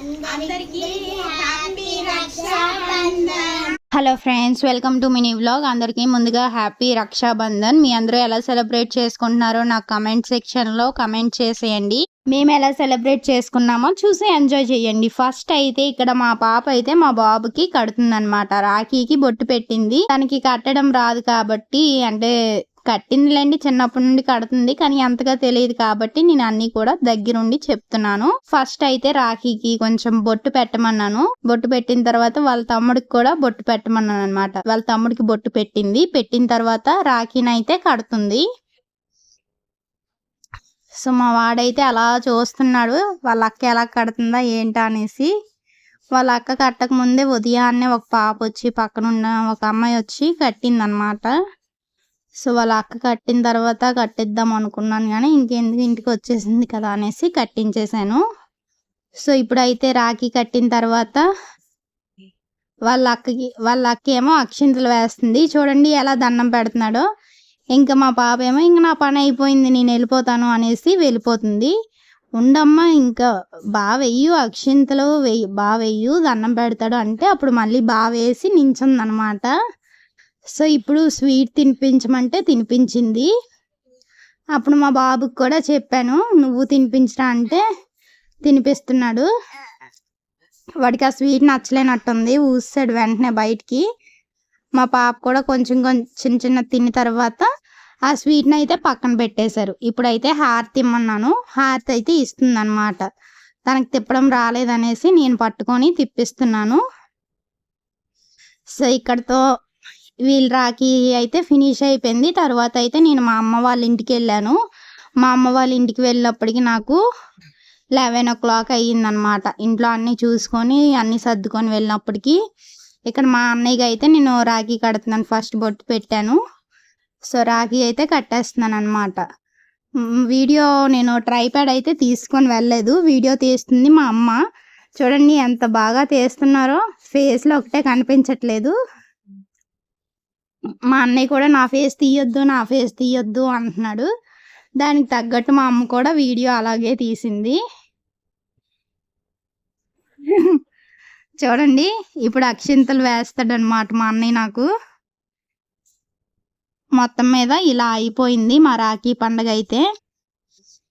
అందరికీ happy Rakshabandhan. Hello friends welcome to mini vlog. అందరికీ ముందుగా హ్యాపీ రక్షాబంధన్. మీ అందరూ ఎలా సెలబ్రేట్ చేసుకుంటున్నారో నాకు కమెంట్ సెక్షన్లో కమెంట్ చేసేయండి. మేము ఎలా సెలబ్రేట్ చేసుకున్నామో చూసి ఎంజాయ్ చేయండి. ఫస్ట్ అయితే ఇక్కడ మా పాప అయితే మా బాబుకి కడుతుందనమాట రాఖీకి బొట్టు పెట్టింది. తనకి కట్టడం రాదు కాబట్టి అంటే కట్టిందిలేండి చిన్నప్పటి నుండి కడుతుంది కానీ అంతగా తెలియదు కాబట్టి నేను అన్ని కూడా దగ్గరుండి చెప్తున్నాను. ఫస్ట్ అయితే రాఖీకి కొంచెం బొట్టు పెట్టమన్నాను. బొట్టు పెట్టిన తర్వాత వాళ్ళ తమ్ముడికి కూడా బొట్టు పెట్టమన్నాను అనమాట వాళ్ళ తమ్ముడికి బొట్టు పెట్టింది. పెట్టిన తర్వాత రాఖీని అయితే కడుతుంది. సో మా వాడైతే అలా చూస్తున్నాడు. వాళ్ళ అక్క ఎలా కడుతుందా ఏంటా అనేసి. వాళ్ళ అక్క కట్టక ముందే ఉదయాన్నే ఒక పాప వచ్చి పక్కనున్న ఒక అమ్మాయి వచ్చి కట్టిందనమాట సో వాళ్ళ అక్క కట్టిన తర్వాత కట్టిద్దాం అనుకున్నాను కానీ ఇంకెందుకు ఇంటికి వచ్చేసింది కదా అనేసి కట్టించేసాను సో ఇప్పుడైతే రాఖీ కట్టిన తర్వాత వాళ్ళ అక్కకి వాళ్ళ అక్క ఏమో అక్షింతలు వేస్తుంది. చూడండి ఎలా దండం పెడుతున్నాడో. ఇంకా మా పాప ఏమో ఇంకా నా పని అయిపోయింది నేను వెళ్ళిపోతాను అనేసి వెళ్ళిపోతుంది. ఉండమ్మా ఇంకా బాగా వెయ్యు అక్షింతలు వెయ్యి బాగా వెయ్యు దండం పెడతాడు అంటే అప్పుడు మళ్ళీ బాగా వేసి నించుందనమాట. సో ఇప్పుడు స్వీట్ తినిపించమంటే తినిపించింది. అప్పుడు మా బాబుకి కూడా చెప్పాను నువ్వు తినిపించరా అంటే తినిపిస్తున్నాడు. వాడికి ఆ స్వీట్ నచ్చలేనట్టుంది ఊసాడు వెంటనే బయటికి. మా పాప కూడా కొంచెం కొంచెం చిన్న చిన్న తిన్న తర్వాత ఆ స్వీట్ని అయితే పక్కన పెట్టేశారు. ఇప్పుడైతే హారతి ఇమ్మన్నాను హారతి అయితే ఇస్తుందన్నమాట. తనకు తిప్పడం రాలేదనేసి నేను పట్టుకొని తిప్పిస్తున్నాను. సో ఇక్కడతో వీళ్ళ రాఖీ అయితే ఫినిష్ అయిపోయింది. తర్వాత అయితే నేను మా అమ్మ వాళ్ళ ఇంటికి వెళ్ళాను. మా అమ్మ వాళ్ళ ఇంటికి వెళ్ళినప్పటికి నాకు లెవెన్ ఓ క్లాక్ అయ్యిందనమాట ఇంట్లో అన్నీ చూసుకొని అన్నీ సర్దుకొని వెళ్ళినప్పటికీ ఇక్కడ మా అన్నయ్యకి అయితే నేను రాఖీ కడుతున్నాను. ఫస్ట్ బొట్టు పెట్టాను. సో రాఖీ అయితే కట్టేస్తున్నాను అనమాట వీడియో నేను ట్రైప్యాడ్ అయితే తీసుకొని వెళ్ళలేదు. వీడియో తీస్తుంది మా అమ్మ. చూడండి ఎంత బాగా తీస్తున్నారో. ఫేస్లో ఒకటే కనిపించట్లేదు. మా అన్నయ్య కూడా నా ఫేస్ తీయొద్దు నా ఫేస్ తీయొద్దు అంటున్నాడు. దానికి తగ్గట్టు మా అమ్మ కూడా వీడియో అలాగే తీసింది. చూడండి ఇప్పుడు అక్షింతలు వేస్తాడు అనమాట మా అన్నయ్య నాకు. మొత్తం మీద ఇలా అయిపోయింది మా రాఖీ పండగ అయితే.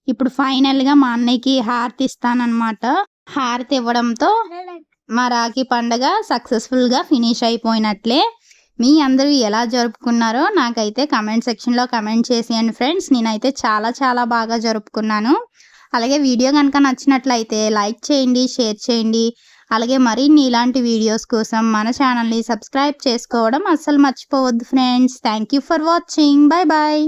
ఇప్పుడు ఫైనల్గా మా అన్నయ్యకి హారతి ఇస్తానన్నమాట. హారతి ఇవ్వడంతో మా రాఖీ పండగ సక్సెస్ఫుల్గా ఫినిష్ అయిపోయినట్లే. మీ అందరూ ఎలా జరుపుకున్నారో నాకైతే కమెంట్ సెక్షన్లో కమెంట్ చేసేయండి ఫ్రెండ్స్ నేనైతే చాలా చాలా బాగా జరుపుకున్నాను. అలాగే వీడియో కనుక నచ్చినట్లయితే లైక్ చేయండి షేర్ చేయండి. అలాగే మరిన్ని ఇలాంటి వీడియోస్ కోసం మన ఛానల్ని సబ్స్క్రైబ్ చేసుకోవడం అస్సలు మర్చిపోవద్దు friends thank you for watching bye bye